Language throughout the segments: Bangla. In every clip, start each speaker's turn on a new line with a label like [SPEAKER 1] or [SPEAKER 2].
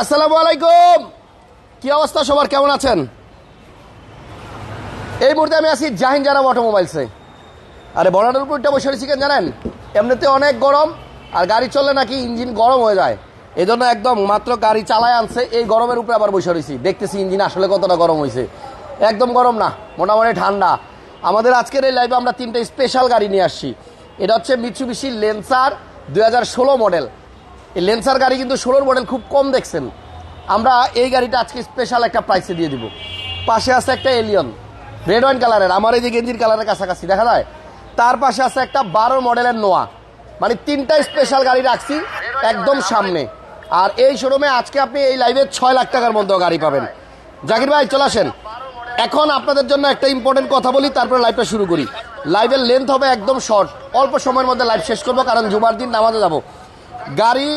[SPEAKER 1] আসসালামু আলাইকুম। কি অবস্থা সবার? কেমন আছেন? এই মুহূর্তে আমি আছি জাহিন জারাম অটোমোবাইলসে আরে, বর্ডারের উপরটা বসে রয়েছি কেন জানেন? এমনিতে অনেক গরম, আর গাড়ি চললে নাকি ইঞ্জিন গরম হয়ে যায়। এই জন্য একদম মাত্র গাড়ি চালায় আনছে, এই গরমের উপরে আবার বসে রয়েছি। দেখতেছি ইঞ্জিন আসলে কতটা গরম হয়েছে। একদম গরম না, মোটামুটি ঠান্ডা। আমাদের আজকের এই লাইভে আমরা তিনটে স্পেশাল গাড়ি নিয়ে আসছি। এটা হচ্ছে মিৎসুবিশি লেন্সার দুই হাজার ষোলো মডেল এই লেন্সার গাড়ি কিন্তু ষোলোর মডেল খুব কম দেখছেন। আমরা এই গাড়িটা আজকে স্পেশাল একটা প্রাইসে দিয়ে দিব। পাশে আছে একটা এলিয়ন রেড ওয়াইন কালারের আমার এই যে গেঞ্জির কালারের কাছাকাছি, দেখা যায়? তার পাশে আছে একটা বারো মডেলের নোয়া মানে তিনটা স্পেশাল গাড়ি রাখছি একদম সামনে। আর এই শোরুমে আজকে আপনি এই লাইভে ছয় লাখ টাকার মধ্যেও গাড়ি পাবেন। জাকির ভাই, চলে আসেন। এখন আপনাদের জন্য একটা ইম্পর্টেন্ট কথা বলি, তারপরে লাইভটা শুরু করি। লাইভের লেন্থ হবে একদম শর্ট অল্প সময়ের মধ্যে লাইভ শেষ করব, কারণ জুমার দিন নামাজে যাব। গাড়ি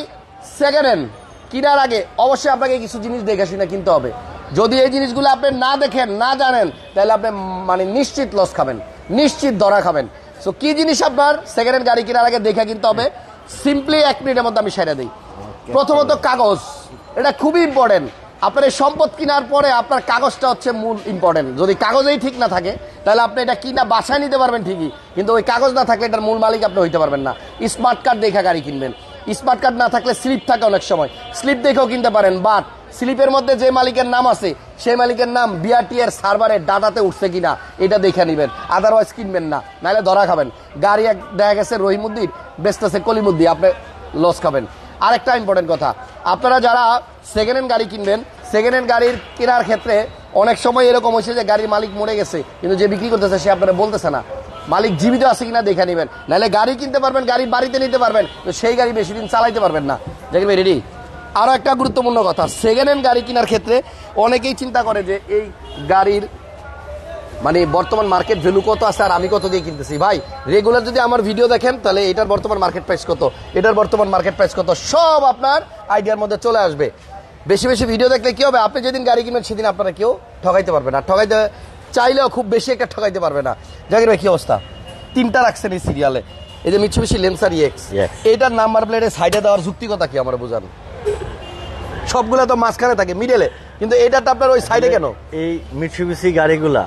[SPEAKER 1] সেকেন্ড হ্যান্ড কেনার আগে অবশ্যই আপনাকে কিছু জিনিস দেখে শুনে কিনতে হবে। যদি এই জিনিসগুলো আপনি না দেখেন না জানেন তাহলে আপনি মানে নিশ্চিত লস খাবেন নিশ্চিত ধরা খাবেন। সো কি জিনিস আপনার সেকেন্ড হ্যান্ড গাড়ি কেনার আগে দেখে কিনতে হবে? সিম্পলি এক মিনিটের মধ্যে আমি সেরে দিই। প্রথমত কাগজ। এটা খুবই ইম্পর্টেন্ট আপনার এই সম্পদ কেনার পরে আপনার কাগজটা হচ্ছে মূল ইম্পর্টেন্ট যদি কাগজেই ঠিক না থাকে তাহলে আপনি এটা কিনা বাসায় নিতে পারবেন ঠিকই। কিন্তু ওই কাগজ না থাকলে এটার মূল মালিক আপনি হইতে পারবেন না। স্মার্ট কার্ড দেখে গাড়ি কিনবেন। স্মার্ট কার্ড না থাকলে স্লিপ থাকে অনেক সময়। স্লিপ দেখেও কিনতে পারেন বাট স্লিপের মধ্যে যে মালিকের নাম আছে, সেই মালিকের নাম বিআরটি এর সার্ভারে ডাটাতে উঠছে কিনা, এটা দেখে নেবেন। আদারওয়াইজ কিনবেন না, নাহলে ধরা খাবেন। গাড়ি এক দেখা গেছে রহিমুদ্দিন, বেচতেছে কলিমুদ্দি আপনি লস খাবেন। আরেকটা ইম্পর্টেন্ট কথা, আপনারা যারা সেকেন্ড হ্যান্ড গাড়ি কিনবেন সেকেন্ড হ্যান্ড গাড়ির কেনার ক্ষেত্রে অনেক সময় এরকম হয়েছে যে গাড়ির মালিক মরে গেছে, কিন্তু যে বিক্রি করতেছে সে আপনারা বলতেছে না। মালিক জীবিত আছে কিনা দেখে নেবেন। নাহলে গাড়ি কিনতে পারবেন, গাড়ি বাড়িতে নিতে পারবেন, তো সেই গাড়ি বেশি দিন চালাইতে পারবেন না। দেখবেন রেডি আরও একটা গুরুত্বপূর্ণ কথা সেকেন্ড হ্যান্ড গাড়ি কেনার ক্ষেত্রে অনেকেই চিন্তা করে যে এই গাড়ির মানে বর্তমান মার্কেট ভ্যালু কত আছে আর আমি কত দিয়ে কিনতেছি। ভাই রেগুলার যদি আমার ভিডিও দেখেন, তাহলে এটার বর্তমান মার্কেট প্রাইস কত? এটার বর্তমান মার্কেট প্রাইস কত? সব আপনার আইডিয়ার মধ্যে চলে আসবে। বেশি বেশি ভিডিও দেখলে কি হবে? আপনি যেদিন গাড়ি কিনবেন, সেদিন আপনারা কেউ ঠকাইতে পারবেন না। ঠকাইতে চাইলেও খুব বেশি একটা ঠকাইতে পারবে না। জাকির ভাই কি অবস্থা? তিনটা রাখছেন এই সিরিয়ালে এই যে মিচ্ছুবিশি লেন্সার ইএক্স
[SPEAKER 2] Yes.
[SPEAKER 1] এইটার নাম্বার প্লেটে সাইডে দেওয়ার যুক্তিকতা কি আমার বোঝান? সবগুলা তো মাঝখানে থাকে মিডলে কিন্তু এটাটা আপনার ওই সাইডে কেন?
[SPEAKER 2] এই মিটসুবিসি গাড়িগুলা।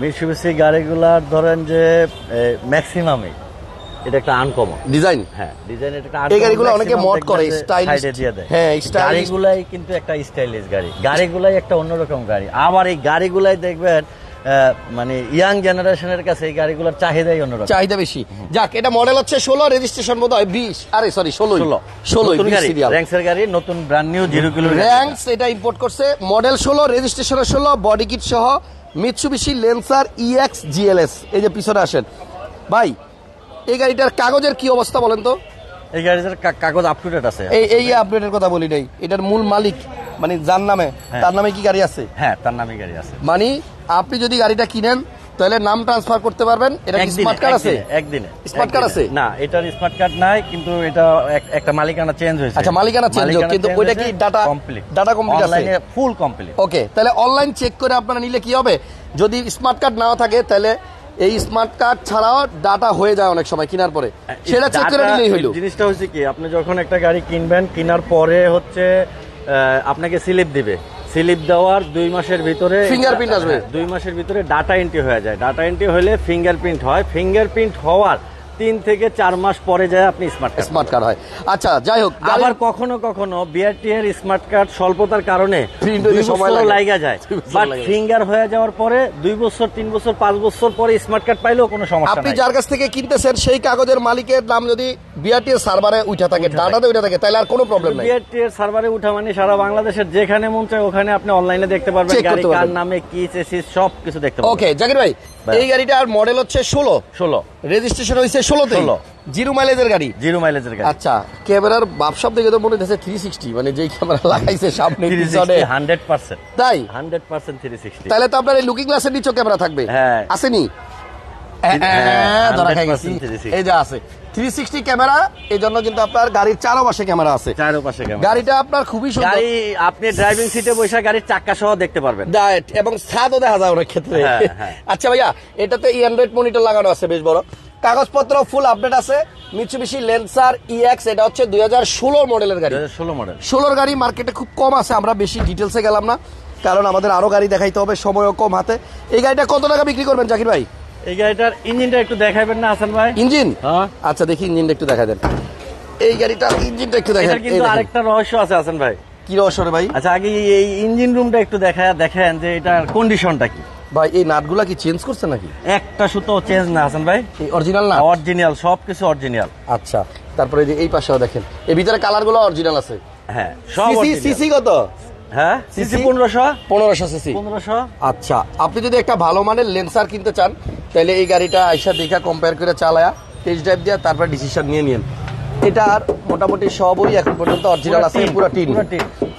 [SPEAKER 2] মিটসুবিসি গাড়িগুলার ধরেন যে ম্যাক্সিমামে এটা একটা আনকমন
[SPEAKER 1] ডিজাইন
[SPEAKER 2] হ্যাঁ ডিজাইন এটা
[SPEAKER 1] এই গাড়িগুলো অনেকে mod করে।
[SPEAKER 2] সাইডে দিয়ে দেয়।
[SPEAKER 1] হ্যাঁ, stylish।
[SPEAKER 2] গাড়িগুলাই কিন্তু একটা স্টাইলিশ গাড়ি। গাড়িগুলাই একটা অন্যরকম গাড়ি। আবার এই গাড়িগুলাই দেখবেন মানে ইয়াং জেনারেশনের কাছে এই গাড়িগুলোর চাহিদাই অন্যরকম
[SPEAKER 1] চাহিদা বেশি। যাক এটা মডেল হচ্ছে ষোলো রেজিস্ট্রেশন বোধ হয় বিশ। আরে সরি ষোলো।
[SPEAKER 2] ষোলো
[SPEAKER 1] ষোলো
[SPEAKER 2] র্যাঙ্কসের গাড়ি নতুন brand new zero kilo
[SPEAKER 1] Rangs এটা ইম্পোর্ট করছে মডেল ষোলো রেজিস্ট্রেশনের ষোলো বডি কিট সহ মিৎসুবিশি লেন্সার ইএক্স জিএলএস এই যে পিছনে আসেন। ভাই এই গাড়িটার কাগজের কি অবস্থা বলেন তো?
[SPEAKER 2] এই গাড়িটার কাগজ আপ টু ডেট আছে।
[SPEAKER 1] এই এই আপডেটের কথা বলি নাই। এটার মূল মালিক মানে যার নামে
[SPEAKER 2] হ্যাঁ।
[SPEAKER 1] তার নামে কি গাড়ি আছে?
[SPEAKER 2] হ্যাঁ তার নামে গাড়ি আছে।
[SPEAKER 1] মানে আপনি যদি গাড়িটা কিনেন তাহলে নাম ট্রান্সফার করতে পারবেন। এটা
[SPEAKER 2] একদিনে,
[SPEAKER 1] স্মার্ট কার্ড আছে?
[SPEAKER 2] একদিনে,
[SPEAKER 1] card
[SPEAKER 2] একদিনে।
[SPEAKER 1] আছে?
[SPEAKER 2] না এটার স্মার্ট কার্ড নাই কিন্তু এটা একটা মালিকানা চেঞ্জ হয়েছে।
[SPEAKER 1] আচ্ছা, মালিকানা change হোক, কিন্তু ওইটা কি data-
[SPEAKER 2] কমপ্লিট
[SPEAKER 1] data complete আছে?
[SPEAKER 2] অনলাইনে ফুল কমপ্লিট
[SPEAKER 1] ওকে তাহলে অনলাইন চেক করে আপনারা নিলে কি হবে? যদি স্মার্ট কার্ড নাও থাকে তাহলে এই স্মার্ট কার্ড ছাড়াও ডাটা হয়ে যায় অনেক সময় কেনার পরে। সেটা চেক করে নিলেই হইল।
[SPEAKER 2] জিনিসটা হচ্ছে কি আপনি যখন একটা গাড়ি কিনবেন কেনার পরে হচ্ছে আপনাকে স্লিপ দিবে। স্লিপ দেওয়ার দুই মাসের ভিতরে
[SPEAKER 1] ফিঙ্গারপ্রিন্ট আসবে?
[SPEAKER 2] হ্যাঁ, দুই মাসের ভিতরে ডাটা এন্ট্রি হয়ে যায়। ডাটা এন্ট্রি হলে ফিঙ্গারপ্রিন্ট হয়। ফিঙ্গারপ্রিন্ট হওয়ার তিন থেকে চার মাস পরে যায় আপনি স্মার্ট কার্ড
[SPEAKER 1] স্মার্ট কার্ড হয়। আচ্ছা যাই হোক
[SPEAKER 2] আবার কখনো কখনো বিআরটি এর স্মার্ট কার্ড স্বল্পতার কারণে
[SPEAKER 1] সময় লাগা।
[SPEAKER 2] যায়। বাট ফিঙ্গার হয়ে যাওয়ার পরে দুই বছর তিন বছর পাঁচ বছর পরে স্মার্ট কার্ড পাইলেও কোনো সমস্যা
[SPEAKER 1] আপনি যার কাছ থেকে কিনতেছেন সেই কাগজের মালিকের নাম যদি বিআরটি এর সার্ভারে উঠে থাকে ডাটাতে উঠে থাকে তাহলে আর কোনো প্রবলেম নাই।
[SPEAKER 2] বিআরটি এর সার্ভারে উঠা মানে সারা বাংলাদেশের যেখানে মন চায় ওখানে আপনি অনলাইনে দেখতে পারবেন গাড়ি কার নামে কি চেসিস সব কিছু দেখতে পারবেন।
[SPEAKER 1] ওকে জাকির ভাই। এই গাড়িটার মডেল হচ্ছে ষোলো।
[SPEAKER 2] ষোলো।
[SPEAKER 1] রেজিস্ট্রেশন হয়েছে ষোলোতে
[SPEAKER 2] 16
[SPEAKER 1] জিরো মাইলেজের গাড়ি?
[SPEAKER 2] জিরো মাইলেজের গাড়ি।
[SPEAKER 1] আচ্ছা ক্যামেরার বাপসব দেখে তো মনে হচ্ছে থ্রি সিক্সটি মানে যেই ক্যামেরা লাগাইছে সামনে পিছনে।
[SPEAKER 2] হান্ড্রেড পার্সেন্ট
[SPEAKER 1] তাই?
[SPEAKER 2] হান্ড্রেড পার্সেন্ট থ্রি সিক্সটি
[SPEAKER 1] তাহলে তো আপনার এই লুকিং গ্লাসের নিচেও ক্যামেরা থাকবে।
[SPEAKER 2] হ্যাঁ।
[SPEAKER 1] আসেনি?
[SPEAKER 2] হ্যাঁ,
[SPEAKER 1] এই যে আছে। থ্রি সিক্সটি ক্যামেরা এই জন্য কিন্তু আপনার গাড়ির চারো পাশে ক্যামেরা আছে।
[SPEAKER 2] চারো পাশে কেমন
[SPEAKER 1] গাড়িটা আপনার খুবই সুন্দর।
[SPEAKER 2] গাড়ি আপনি ড্রাইভিং সিটে বসে গাড়ির চাক্কা সহ দেখতে পারবেন।
[SPEAKER 1] এবং ছাদও দেখা যায় অনেক ক্ষেত্রে।
[SPEAKER 2] হ্যাঁ, হ্যাঁ।
[SPEAKER 1] আচ্ছা ভাইয়া এটাতে অ্যান্ড্রয়েড মনিটর লাগানো আছে বেশ বড়। কাগজপত্র ফুল আপডেট আছে। মিচুবিশি লেন্সার ইএক্স এটা হচ্ছে দুই হাজার ষোলোর মডেলের গাড়ি।
[SPEAKER 2] ষোলো মডেল
[SPEAKER 1] ষোলোর গাড়ি মার্কেটে খুব কম আছে আমরা বেশি ডিটেলসে গেলাম না। কারণ আমাদের আরও গাড়ি দেখাইতে হবে সময়ও কম হাতে। এই গাড়িটা কত টাকা বিক্রি করবেন জাকির ভাই?
[SPEAKER 2] এই গাড়িটার ইঞ্জিনটা একটু দেখাবেন না হাসান ভাই?
[SPEAKER 1] ইঞ্জিন?
[SPEAKER 2] হ্যাঁ।
[SPEAKER 1] আচ্ছা দেখি ইঞ্জিনটা একটু দেখা দেন। এই গাড়িটার ইঞ্জিনটা একটু দেখেন
[SPEAKER 2] কিন্তু আরেকটা রহস্য আছে হাসান ভাই।
[SPEAKER 1] কি রহস্য ভাই?
[SPEAKER 2] আচ্ছা আগে এই- এই ইঞ্জিন রুমটা একটু দেখা দেখেন যে এটার কন্ডিশনটা কি।
[SPEAKER 1] ভাই এই নাটগুলা কি চেঞ্জ করছে নাকি?
[SPEAKER 2] একটা সুতো চেঞ্জ না হাসান ভাই।
[SPEAKER 1] এই অরিজিনাল না
[SPEAKER 2] অরিজিনাল সবকিছু অরিজিনাল
[SPEAKER 1] আচ্ছা তারপরে এই যে এই পাশেও দেখেন। এই ভিতরে কালারগুলো অরিজিনাল আছে।
[SPEAKER 2] হ্যাঁ সব
[SPEAKER 1] সিসি কত?
[SPEAKER 2] হ্যাঁ সিসি? পনেরোশো।
[SPEAKER 1] পনেরোশো সিসি।
[SPEAKER 2] পনেরোশো।
[SPEAKER 1] আচ্ছা আপনি যদি একটা ভালো মানের লেন্সার কিনতে চান তাহলে এই গাড়িটা আইসা দেখা কম্পেয়ার করে চালায়া টেস্ট ড্রাইভ দিয়ে তারপর ডিসিশন নিয়ে নিন। এটার মোটামুটি সবই এখন পর্যন্ত অরিজিনাল আছে পুরো টিন।
[SPEAKER 2] পুরা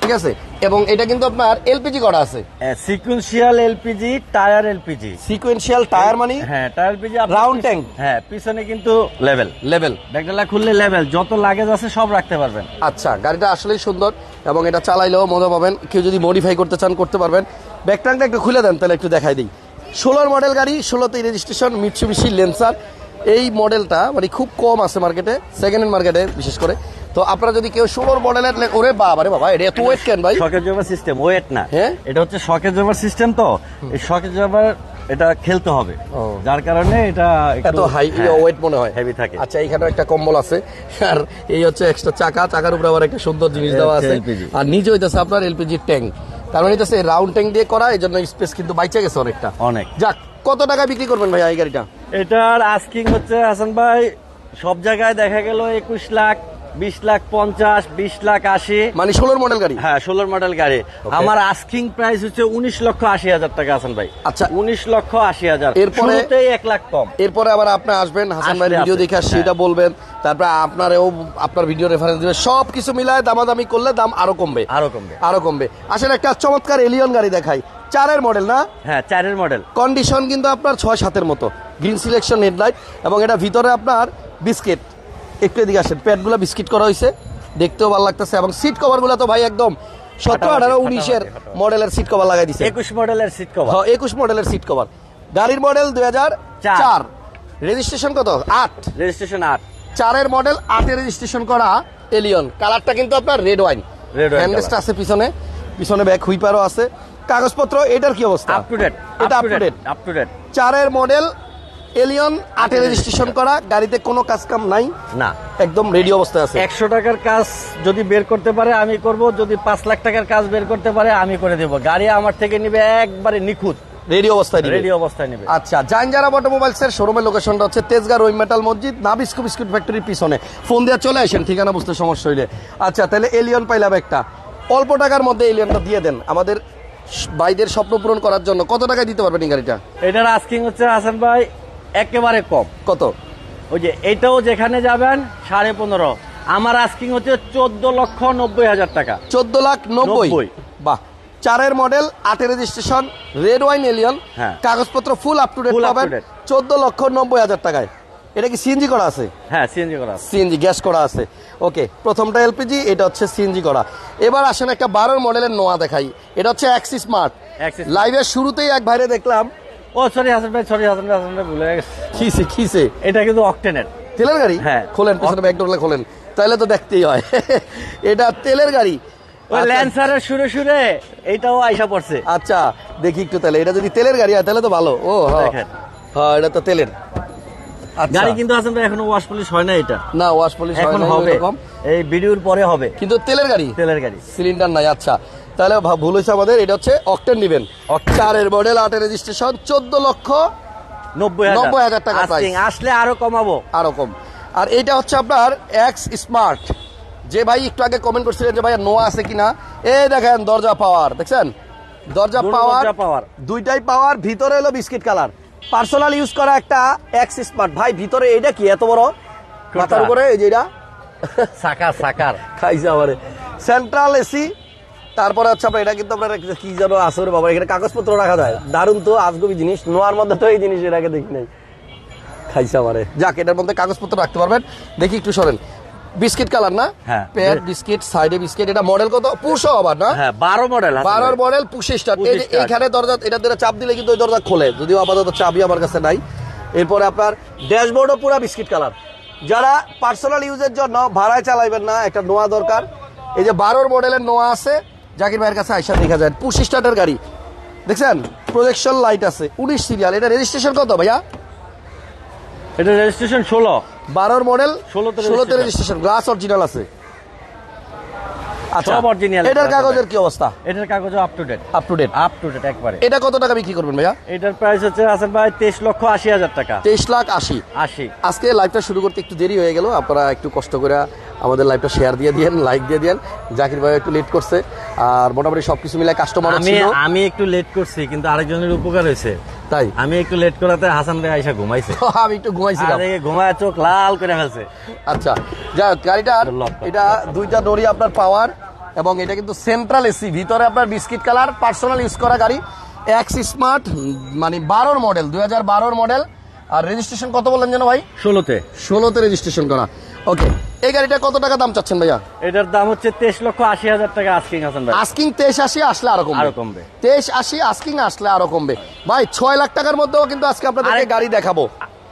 [SPEAKER 1] ঠিক আছে? এবং এটা কিন্তু আপনার এলপিজি করা আছে।
[SPEAKER 2] Sequential LPG tyre LPG
[SPEAKER 1] sequential tyre মানে?
[SPEAKER 2] হ্যাঁ টায়ার এলপিজি
[SPEAKER 1] রাউন্ড ট্যাঙ্ক
[SPEAKER 2] হ্যাঁ পিছনে কিন্তু লেভেল
[SPEAKER 1] লেভেল
[SPEAKER 2] ব্যাগডালা খুললে লেভেল যত লাগেজ আছে সব রাখতে পারবেন।
[SPEAKER 1] আচ্ছা গাড়িটা আসলেই সুন্দর এবং এটা চালাইলেও মজা পাবেন। কেউ যদি মডিফাই করতে চান করতে পারবেন। ব্যাক ট্যাঙ্কটা একটু খুলে দেন তাহলে একটু দেখাই দিই। ষোলোর মডেল গাড়ি ষোলোতেই রেজিস্ট্রেশন মিটসুবিশি লেন্সার এই মডেলটা মানে খুব কম আছে মার্কেটে সেকেন্ড হ্যান্ড মার্কেটে বিশেষ করে। তো আপনারা যদি কেউ ষোলোর মডেলের ওরে বাবা রে বাবা এটা এত ওয়েট কেন ভাই।
[SPEAKER 2] শকের জবার সিস্টেম ওয়েট না।
[SPEAKER 1] হ্যাঁ?
[SPEAKER 2] এটা হচ্ছে শকের জবার সিস্টেম তো। এই শকের জবার এটা খেলতে হবে। যার কারণে এটা
[SPEAKER 1] এত হাই ওয়েট মনে হয়।
[SPEAKER 2] হেভি থাকে।
[SPEAKER 1] আচ্ছা এখানে একটা কম্বল আছে। আর এই হচ্ছে এক্সট্রা চাকা। চাকার উপরে আবার একটা সুন্দর জিনিস দেওয়া আছে। আর নিচে হইতেছে আপনার এলপিজি ট্যাঙ্ক তার মানে হইতেছে রাউন্ড ট্যাঙ্ক দিয়ে করা এই জন্য স্পেস কিন্তু বাইচে গেছে অনেকটা।
[SPEAKER 2] অনেক।
[SPEAKER 1] যাক কত টাকা বিক্রি করবেন ভাই এই গাড়িটা?
[SPEAKER 2] এটার আস্কিং হচ্ছে হাসান ভাই সব জায়গায় দেখা গেল একুশ লাখ বিশ লাখ পঞ্চাশ বিশ লাখ আশি।
[SPEAKER 1] মানে ষোলোর মডেল গাড়ি?
[SPEAKER 2] হ্যাঁ ষোলোর মডেল গাড়ি। আমার আস্কিং প্রাইস হচ্ছে উনিশ লক্ষ আশি হাজার টাকা হাসান ভাই।
[SPEAKER 1] আচ্ছা।
[SPEAKER 2] উনিশ লক্ষ আশি হাজার।
[SPEAKER 1] এরপরে-
[SPEAKER 2] এক লাখ কম।
[SPEAKER 1] এরপরে আবার আপনি আসবেন হাসান
[SPEAKER 2] আসলে
[SPEAKER 1] ভিডিও দেখে
[SPEAKER 2] হ্যাঁ।
[SPEAKER 1] সেটা বলবেন। তারপরে আপনারও আপনার ভিডিও রেফারেন্স দিবে। সব কিছু মিলায় দামাদামি করলে দাম আরও কমবে।
[SPEAKER 2] আরও কমবে।
[SPEAKER 1] আরও কমবে। আসলে একটা চমৎকার এলিয়ন গাড়ি দেখাই। চারের মডেল না?
[SPEAKER 2] হ্যাঁ চারের মডেল
[SPEAKER 1] কন্ডিশন কিন্তু আপনার ছয় সাতের মতো। গ্রিন সিলেকশন হেডলাইট এবং এটা ভিতরে আপনার বিস্কিট একটু এদিকে আসেন। প্যাডগুলো বিস্কিট করা হয়েছে দেখতেও ভালো লাগতেছে এবং সিট কভারগুলো তো ভাই একদম সতেরো আঠারো উনিশের মডেলের সিট কভার লাগাই দিছে।
[SPEAKER 2] একুশ মডেলের সিট কভার
[SPEAKER 1] হ্যাঁ একুশ মডেলের সিট কভার গাড়ির মডেল দুই হাজার
[SPEAKER 2] চার।
[SPEAKER 1] রেজিস্ট্রেশন কত? আট।
[SPEAKER 2] রেজিস্ট্রেশন আট।
[SPEAKER 1] চারের মডেল আটে রেজিস্ট্রেশন করা এলিয়ন কালারটা কিন্তু আপনার রেড ওয়াইন
[SPEAKER 2] Red wine
[SPEAKER 1] আছে পিছনে। পিছনে ব্যাক হুইপারও আছে। কাগজপত্র এটার কি অবস্থা?
[SPEAKER 2] আপ টু ডেট
[SPEAKER 1] এটা up to date
[SPEAKER 2] up to date
[SPEAKER 1] চারের মডেল এলিয়ন আটে রেজিস্ট্রেশন করা গাড়িতে কোনো কাজ কাম নাই।
[SPEAKER 2] না।
[SPEAKER 1] একদম রেডি অবস্থায় আছে।
[SPEAKER 2] একশো টাকার কাজ যদি বের করতে পারে আমি করব। যদি পাঁচ লাখ টাকার কাজ বের করতে পারে আমি করে দেব। গাড়ি আমার থেকে নিবে একবারে নিখুঁত।
[SPEAKER 1] রেডি অবস্থায়।
[SPEAKER 2] রেডি অবস্থায় নিবে।
[SPEAKER 1] আচ্ছা জাইনজারা অটোমোবাইলস এর শোরুমের লোকেশনটা হচ্ছে Tejgaon Rahim metal Masjid Nabisco biscuit ফ্যাক্টরির পিছনে। ফোন দিয়ে চলে আসেন ঠিকানা বুঝতে সমস্যা হইলে। আচ্ছা তাহলে এলিয়ন পাইলাম একটা। অল্প টাকার মধ্যে এলিয়নটা দিয়ে দেন। আমাদের ভাইদের স্বপ্ন পূরণ করার জন্য। কত টাকায় দিতে পারবেন এই গাড়িটা?
[SPEAKER 2] এটার আস্কিং হচ্ছে হাসান ভাই একেবারে কম।
[SPEAKER 1] কত?
[SPEAKER 2] ওই যে এটাও যেখানে যাবেন সাড়ে পনেরো। আমার আস্কিং হচ্ছে চোদ্দ লক্ষ নব্বই হাজার টাকা।
[SPEAKER 1] চোদ্দ লাখ নব্বই। বাহ। চারের মডেল আটের রেজিস্ট্রেশন রেড ওয়াইন এলিয়ন
[SPEAKER 2] হ্যাঁ।
[SPEAKER 1] কাগজপত্র ফুল আপ টু ডেট পাবেন চোদ্দ লক্ষ নব্বই হাজার টাকায়। এটা কি সিএনজি করা আছে?
[SPEAKER 2] হ্যাঁ সিএনজি করা আছে।
[SPEAKER 1] সিএনজি গ্যাস করা আছে। ওকে প্রথমটা এলপিজি এটা হচ্ছে সিএনজি করা। এবার আসেন একটা বারোর মডেলের নোয়া দেখাই। এটা হচ্ছে অ্যাক্সিস স্মার্ট লাইভের শুরুতেই এক ভাইরে দেখলাম
[SPEAKER 2] ও সরি হাসান ভাই সরি হাসান ভাই হাসান ভাই ভুলে গেছে।
[SPEAKER 1] খিসে খিসে।
[SPEAKER 2] এটা কিন্তু অকটেনের
[SPEAKER 1] তেলের গাড়ি?
[SPEAKER 2] হ্যাঁ।
[SPEAKER 1] খোলেন পিছনে খোলেন। তাহলে তো দেখতেই হয়। এটা তেলের গাড়ি।
[SPEAKER 2] ওই
[SPEAKER 1] আচ্ছা,
[SPEAKER 2] ল্যান্সারের সুরে সুরে এইটাও আইসা পড়ছে।
[SPEAKER 1] আচ্ছা দেখি একটু তাহলে। এটা যদি তেলের গাড়ি হয় তাহলে তো ভালো। ও হ্যাঁ।
[SPEAKER 2] দেখেন।
[SPEAKER 1] হ্যাঁ এটা তো তেলের। আচ্ছা।
[SPEAKER 2] গাড়ি কিন্তু ভাই এখনও ওয়াশ পলিশ হয় না এটা।
[SPEAKER 1] না ওয়াশ পলিশ
[SPEAKER 2] এখন হবে। এই ভিডিওর পরে হবে।
[SPEAKER 1] কিন্তু তেলের গাড়ি?
[SPEAKER 2] তেলের গাড়ি।
[SPEAKER 1] সিলিন্ডার নাই আচ্ছা। তাহলে ভুল হয়েছে আমাদের এটা হচ্ছে অক্টেন নিবেন। চারের মডেল আটের রেজিস্ট্রেশন চোদ্দ লক্ষ
[SPEAKER 2] নব্বই
[SPEAKER 1] হাজার টাকা
[SPEAKER 2] Asking, আসলে আরও কমাবো।
[SPEAKER 1] আরও কম। আর এটা হচ্ছে আপনার এক্স স্মার্ট যে ভাই একটু আগে কমেন্ট করছিলেন যে ভাই নোয়া আছে কিনা এই দেখেন দরজা পাওয়ার দেখছেন? দরজা পাওয়ার
[SPEAKER 2] পাওয়ার
[SPEAKER 1] দুইটাই পাওয়ার ভিতরে হলো বিস্কিট কালার পার্সোনাল ইউজ করা একটা এক্স স্মার্ট ভাই ভিতরে এটা কি এত বড়? মাথার উপরে এই যে এটা।
[SPEAKER 2] সাকার সাকার।
[SPEAKER 1] খাইছে আমারে। সেন্ট্রাল এসি তারপরে হচ্ছে আপনার এটা কিন্তু আপনার কি যেন আসরে বাবা এখানে কাগজপত্র রাখা যায়। দারুণ তো আজগবি জিনিস নোয়ার মধ্যে তো এই জিনিস এর আগে দেখি নাই। খাইছে আমারে। যাক এটার মধ্যে কাগজপত্র রাখতে পারবেন। দেখি একটু সরেন। বিস্কিট কালার না। প্যাড বিস্কিট সাইডে বিস্কিট এটা মডেল কত? পুষো আবার না?
[SPEAKER 2] হ্যাঁ মডেল
[SPEAKER 1] বারোর মডেল পুষে স্টার্ট এইখানে দরজা এটা দিয়ে চাপ দিলে কিন্তু ওই দরজা খোলে। যদিও আপাতত চাবি আমার কাছে নাই। এরপরে আপনার ড্যাশবোর্ডও পুরো বিস্কিট কালার যারা পার্সোনাল ইউজের জন্য ভাড়ায় চালাইবেন না একটা নোয়া দরকার। এই যে বারোর মডেলের নোয়া আছে জাকির ভাইয়ের কাছে আইসা দেখা যায় পুশি স্টার্টার গাড়ি। দেখছেন? প্রজেকশন লাইট আছে। উনিশ সিরিয়াল এটা রেজিস্ট্রেশন কত ভাইয়া?
[SPEAKER 2] এটা রেজিস্ট্রেশন ষোলো।
[SPEAKER 1] বারোর মডেল ষোলোতে
[SPEAKER 2] ষোলোতে
[SPEAKER 1] রেজিস্ট্রেশন গ্লাস অরিজিনাল আছে।
[SPEAKER 2] সব original
[SPEAKER 1] এটার কাগজের কি অবস্থা?
[SPEAKER 2] এটার কাগজ up to date
[SPEAKER 1] up to date
[SPEAKER 2] up to date একবারে।
[SPEAKER 1] এটা কত টাকা বিক্রি করবেন ভাইয়া?
[SPEAKER 2] এটার প্রাইস হচ্ছে হাসান ভাই তেইশ লক্ষ আশি হাজার টাকা।
[SPEAKER 1] তেইশ লাখ আশি।
[SPEAKER 2] আশি।
[SPEAKER 1] আজকে লাইভটা শুরু করতে একটু দেরি হয়ে গেল। আপনারা একটু কষ্ট করে আমাদের লাইভটা শেয়ার দিয়ে দিয়েন লাইক দিয়ে দিয়েন। জাকির ভাই একটু লেট করছে। আর মোটামুটি সবকিছু মিলে কাস্টমার
[SPEAKER 2] আমি আমি একটু লেট করছি কিন্তু আরেকজনের উপকার হয়েছে।
[SPEAKER 1] তাই?
[SPEAKER 2] আমি একটু লেট করাতে হাসান ভাই আইসা ঘুমাইছে।
[SPEAKER 1] আমি একটু ঘুমাইছিলাম।
[SPEAKER 2] আরে ঘুমায় চোখ লাল করে ফেলছে।
[SPEAKER 1] আচ্ছা যাই হোক, গাড়িটার এটা দুইটা দড়ি আপনার পাওয়ার এবং এটা কিন্তু সেন্ট্রাল এসি ভিতরে আপনার বিস্কিট কালার পার্সোনাল ইউজ করা গাড়ি এক্স স্মার্ট মানে বারোর মডেল দুই হাজার বারোর মডেল আর রেজিস্ট্রেশন কত বললেন যেন ভাই?
[SPEAKER 2] ষোলোতে।
[SPEAKER 1] ষোলোতে রেজিস্ট্রেশন করা। ওকে এই গাড়িটা কত টাকা দাম চাচ্ছেন ভাইয়া?
[SPEAKER 2] এটার দাম হচ্ছে তেইশ লক্ষ আশি হাজার টাকা আস্কিং আছেন ভাই।
[SPEAKER 1] আস্কিং তেইশ আশি আসলে আরও কমবে।
[SPEAKER 2] আরও কমবে।
[SPEAKER 1] তেইশ আশি আস্কিং আসলে আরও কমবে। ভাই ছয় লাখ টাকার মধ্যেও কিন্তু আজকে আপনাদেরকে গাড়ি দেখাবো।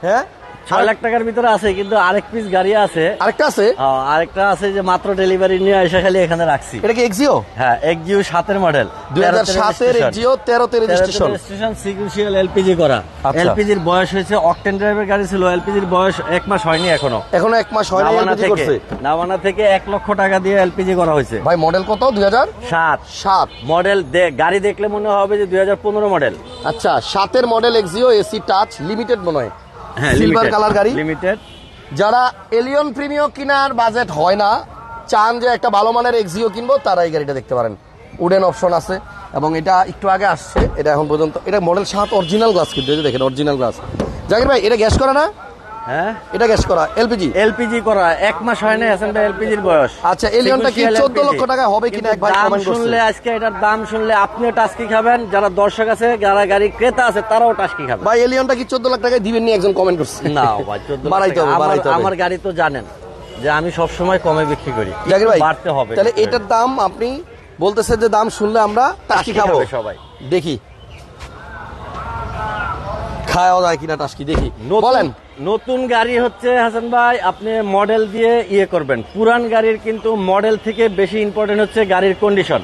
[SPEAKER 1] হ্যাঁ?
[SPEAKER 2] ছয় লাখ টাকার ভিতরে আছে কিন্তু আরেক পিস গাড়ি আছে।
[SPEAKER 1] আরেকটা আছে?
[SPEAKER 2] আহ, আরেকটা আছে যে মাত্র ডেলিভারি নিয়ে এসে খালি এখানে রাখছি।
[SPEAKER 1] এটা কি এক্সিও
[SPEAKER 2] হ্যাঁ এক্সিউ সাতের মডেল
[SPEAKER 1] দুই হাজার সাতের এক্সিও তেরোতে রেজিস্ট্রেশন
[SPEAKER 2] রেজিস্ট্রেশন সিকুয়েন্সিয়াল এলপিজি করা। এলপিজির বয়স হয়েছে অকটেন ড্রাইভের গাড়ি ছিল এলপিজির বয়স এক মাস হয়নি এখনও।
[SPEAKER 1] এখনও এক মাস হয় করছে।
[SPEAKER 2] নাওয়ানা থেকে এক লক্ষ টাকা দিয়ে এলপিজি করা হয়েছে।
[SPEAKER 1] ভাই মডেল কত? দুই হাজার?
[SPEAKER 2] সাত।
[SPEAKER 1] সাত।
[SPEAKER 2] মডেল গাড়ি দেখলে মনে হবে যে দুই হাজার পনেরো মডেল
[SPEAKER 1] আচ্ছা সাতের model Axio AC touch limited মনে হয়। সিলভার কালার গাড়ি।
[SPEAKER 2] লিমিটেড
[SPEAKER 1] যারা এলিয়ন প্রিমিও কেনার বাজেট হয় না চান যে একটা ভালো মানের এক্সিও কিনবো তারা এই গাড়িটা দেখতে পারেন। উডেন অপশন আছে এবং এটা একটু আগে আসছে এটা এখন পর্যন্ত এটা মডেল সাত অরিজিনাল গ্লাস কিন্তু দেখেন অরিজিনাল গ্লাস জাকির ভাই এটা গ্যাস করে না?
[SPEAKER 2] হ্যাঁ?
[SPEAKER 1] এটা গ্যাস করা এলপিজি?
[SPEAKER 2] এলপিজি করা এক মাস হয় না ভাই এলপিজির বয়স।
[SPEAKER 1] আচ্ছা, এলিয়নটা কি 14 লক্ষ টাকা হবে কিনা
[SPEAKER 2] কিন্তু
[SPEAKER 1] এক
[SPEAKER 2] দাম শুনলে আজকে এটার দাম শুনলে আপনিও টাস্কি খাবেন যারা দর্শক আছে যারা গাড়ি ক্রেতা আছে তারাও টাস্কি খাবেন।
[SPEAKER 1] ভাই এলিয়নটা কি চোদ্দ লাখ টাকায় দিবেন নি একজন কমেন্ট করছে?
[SPEAKER 2] না ভাই 14 লাখ
[SPEAKER 1] বাড়াইতে হবে
[SPEAKER 2] আমার-
[SPEAKER 1] বাড়াইতে হবে।
[SPEAKER 2] আমার গাড়ি তো জানেন যে আমি সব সময় কমে বিক্রি করি।
[SPEAKER 1] জাকির ভাই
[SPEAKER 2] বাড়তে হবে
[SPEAKER 1] তাহলে এটার দাম আপনি বলতেছেন যে দাম শুনলে আমরা
[SPEAKER 2] টাস্কি
[SPEAKER 1] খাব।
[SPEAKER 2] সবাই।
[SPEAKER 1] দেখি। খাওয়া যায় কিনা টাস্কি দেখি। বলেন।
[SPEAKER 2] নতুন গাড়ি হচ্ছে হাসান ভাই আপনি মডেল দিয়ে ইয়ে করবেন। পুরান গাড়ির কিন্তু মডেল থেকে বেশি ইম্পর্টেন্ট হচ্ছে গাড়ির কন্ডিশন